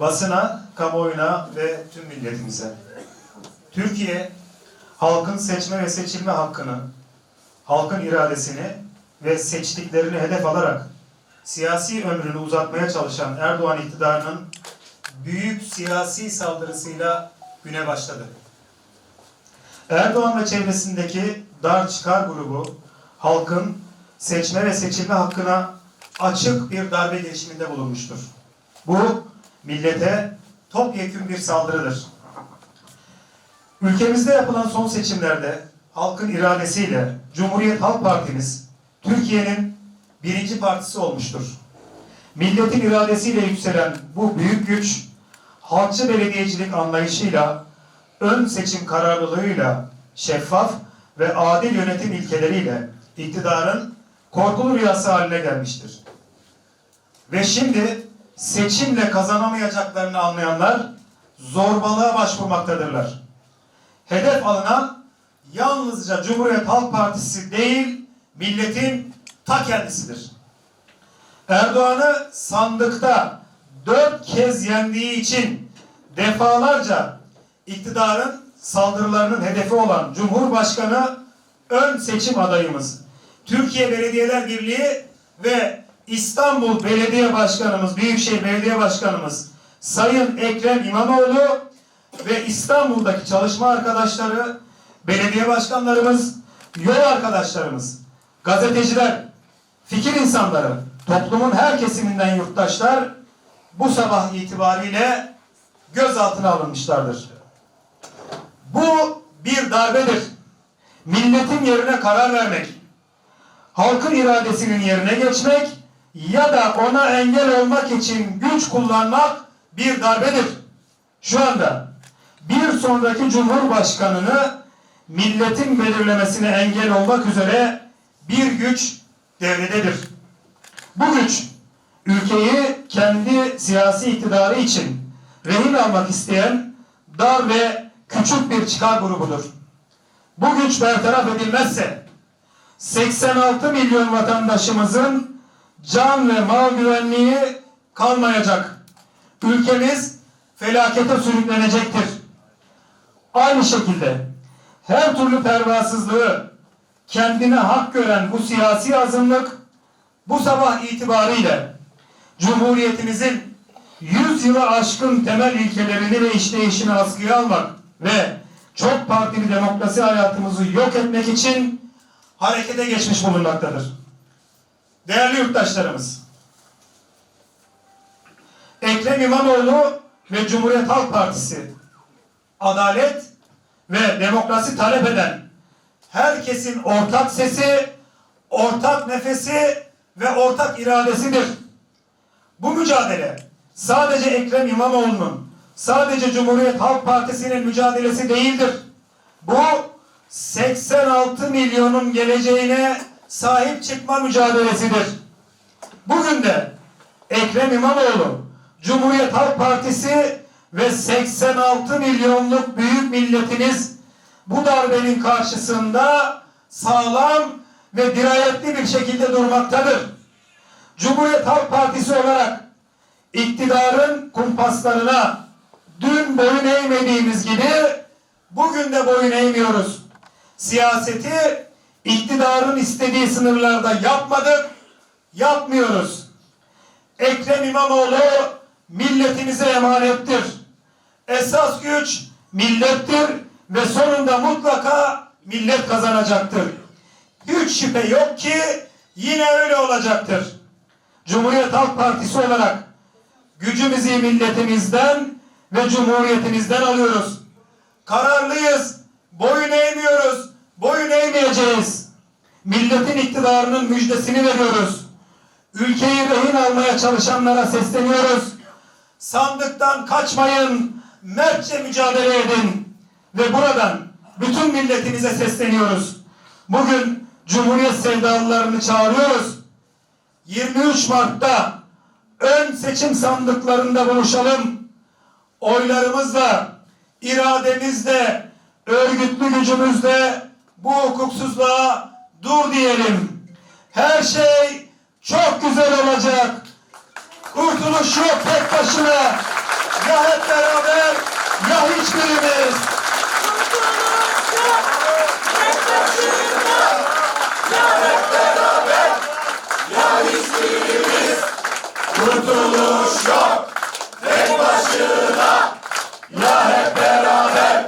basına, kamuoyuna ve tüm milletimize. Türkiye, halkın seçme ve seçilme hakkını, halkın iradesini ve seçtiklerini hedef alarak siyasi ömrünü uzatmaya çalışan Erdoğan iktidarının büyük siyasi saldırısıyla güne başladı. Erdoğan ve çevresindeki dar çıkar grubu halkın seçme ve seçilme hakkına açık bir darbe girişiminde bulunmuştur. Bu millete topyekün bir saldırıdır. Ülkemizde yapılan son seçimlerde halkın iradesiyle Cumhuriyet Halk Partimiz Türkiye'nin birinci partisi olmuştur. Milletin iradesiyle yükselen bu büyük güç halkçı belediyecilik anlayışıyla ön seçim kararlılığıyla şeffaf ve adil yönetim ilkeleriyle iktidarın korkulu rüyası haline gelmiştir. Ve şimdi seçimle kazanamayacaklarını anlayanlar zorbalığa başvurmaktadırlar. Hedef alınan yalnızca Cumhuriyet Halk Partisi değil, milletin ta kendisidir. Erdoğan'ı sandıkta dört kez yendiği için defalarca iktidarın saldırılarının hedefi olan Cumhurbaşkanı ön seçim adayımız, Türkiye Belediyeler Birliği ve İstanbul Belediye Başkanımız, Büyükşehir Belediye Başkanımız Sayın Ekrem İmamoğlu ve İstanbul'daki çalışma arkadaşları, belediye başkanlarımız, yol arkadaşlarımız, gazeteciler, fikir insanları, toplumun her kesiminden yurttaşlar bu sabah itibariyle gözaltına alınmışlardır. Bu bir darbedir. Milletin yerine karar vermek, halkın iradesinin yerine geçmek ya da ona engel olmak için güç kullanmak bir darbedir. Şu anda bir sonraki cumhurbaşkanını milletin belirlemesine engel olmak üzere bir güç devrededir. Bu güç ülkeyi kendi siyasi iktidarı için rehin almak isteyen dar ve küçük bir çıkar grubudur. Bu güç bertaraf edilmezse 86 milyon vatandaşımızın can ve mal güvenliği kalmayacak. Ülkemiz felakete sürüklenecektir. Aynı şekilde her türlü pervasızlığı kendine hak gören bu siyasi azınlık bu sabah itibariyle Cumhuriyetimizin 100 yılı aşkın temel ilkelerini ve işleyişini askıya almak ve çok partili demokrasi hayatımızı yok etmek için harekete geçmiş bulunmaktadır. Değerli yurttaşlarımız, Ekrem İmamoğlu ve Cumhuriyet Halk Partisi adalet ve demokrasi talep eden herkesin ortak sesi, ortak nefesi ve ortak iradesidir. Bu mücadele sadece Ekrem İmamoğlu'nun, sadece Cumhuriyet Halk Partisi'nin mücadelesi değildir. Bu 86 milyonun geleceğine sahip çıkma mücadelesidir. Bugün de Ekrem İmamoğlu, Cumhuriyet Halk Partisi ve 86 milyonluk büyük milletiniz bu darbenin karşısında sağlam ve dirayetli bir şekilde durmaktadır. Cumhuriyet Halk Partisi olarak iktidarın kumpaslarına dün boyun eğmediğimiz gibi bugün de boyun eğmiyoruz. Siyaseti iktidarın istediği sınırlarda yapmadık, yapmıyoruz. Ekrem İmamoğlu milletimize emanettir. Esas güç millettir ve sonunda mutlaka millet kazanacaktır. Hiç şüphe yok ki yine öyle olacaktır. Cumhuriyet Halk Partisi olarak gücümüzü milletimizden ve cumhuriyetimizden alıyoruz. Kararlıyız, boyun eğmiyoruz, boyun eğmeyeceğiz. Milletin iktidarının müjdesini veriyoruz. Ülkeyi rehin almaya çalışanlara sesleniyoruz. Sandıktan kaçmayın, mertçe mücadele edin. Ve buradan bütün milletimize sesleniyoruz. Bugün Cumhuriyet sevdalılarını çağırıyoruz. 23 Mart'ta ön seçim sandıklarında buluşalım. Oylarımızla, irademizle, örgütlü gücümüzle bu hukuksuzluğa dur diyelim. Her şey çok güzel olacak. Kurtuluş yok tek başına. ya hep beraber ya hiçbirimiz. Kurtuluş yok tek başına ya hep beraber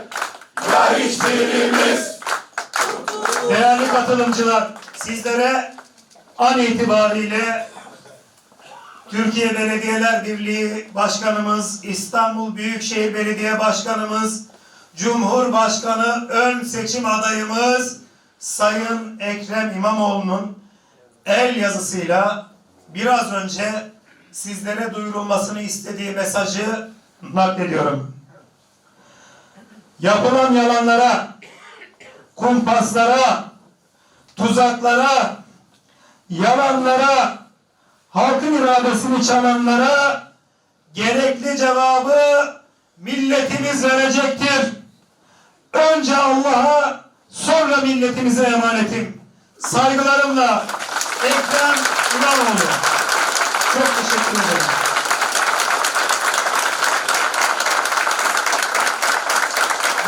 ya hiçbirimiz. Değerli katılımcılar, sizlere an itibariyle Türkiye Belediyeler Birliği Başkanımız, İstanbul Büyükşehir Belediye Başkanımız, Cumhurbaşkanı ön seçim adayımız Sayın Ekrem İmamoğlu'nun el yazısıyla biraz önce sizlere duyurulmasını istediği mesajı naklediyorum. Yapılan yalanlara, kumpaslara, tuzaklara, yalanlara, halkın iradesini çalanlara gerekli cevabı milletimiz verecektir. Önce Allah'a, sonra milletimize emanetim. Saygılarımla Ekrem İmamoğlu. Çok teşekkür ederim.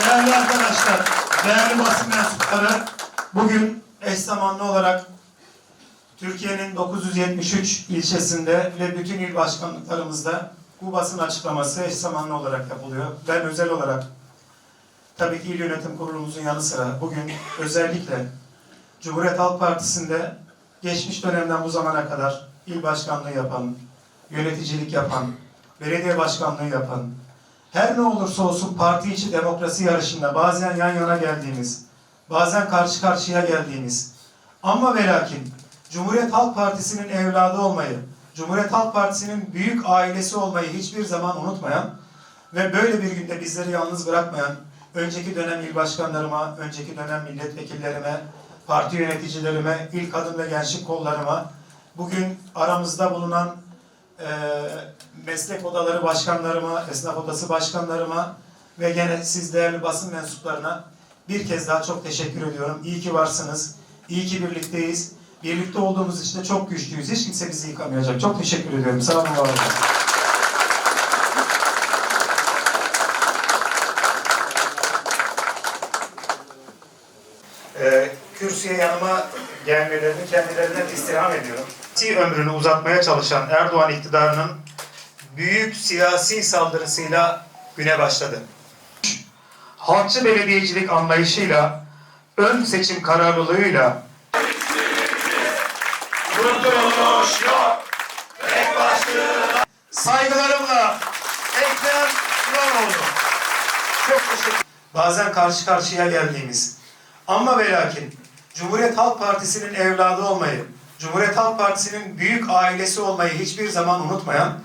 Değerli arkadaşlar, değerli basın mensupları, bugün eş zamanlı olarak Türkiye'nin 973 ilçesinde ve bütün il başkanlıklarımızda bu basın açıklaması eş zamanlı olarak yapılıyor. Ben özel olarak tabii ki il yönetim kurulumuzun yanı sıra bugün özellikle Cumhuriyet Halk Partisi'nde geçmiş dönemden bu zamana kadar il başkanlığı yapan, yöneticilik yapan, belediye başkanlığı yapan, her ne olursa olsun parti içi demokrasi yarışında bazen yan yana geldiğimiz, bazen karşı karşıya geldiğimiz ama ve lakin Cumhuriyet Halk Partisi'nin evladı olmayı, Cumhuriyet Halk Partisi'nin büyük ailesi olmayı hiçbir zaman unutmayan ve böyle bir günde bizleri yalnız bırakmayan önceki dönem il başkanlarıma, önceki dönem milletvekillerime, parti yöneticilerime, il kadın ve gençlik kollarıma, bugün aramızda bulunan e, meslek odaları başkanlarıma, esnaf odası başkanlarıma ve gene siz değerli basın mensuplarına bir kez daha çok teşekkür ediyorum. İyi ki varsınız. İyi ki birlikteyiz. Birlikte olduğumuz için de çok güçlüyüz. Hiç kimse bizi yıkamayacak. Çok teşekkür ediyorum. Sağ olun. var olun. Ee, kürsüye yanıma gelmelerini kendilerinden istirham ediyorum. Si ömrünü uzatmaya çalışan Erdoğan iktidarının büyük siyasi saldırısıyla güne başladı. Halkçı belediyecilik anlayışıyla, ön seçim kararlılığıyla Kurtuluş yok. Tek başına. Saygılarımla Ekrem İmamoğlu. Çok teşekkür Bazen karşı karşıya geldiğimiz ama ve lakin Cumhuriyet Halk Partisi'nin evladı olmayı, Cumhuriyet Halk Partisi'nin büyük ailesi olmayı hiçbir zaman unutmayan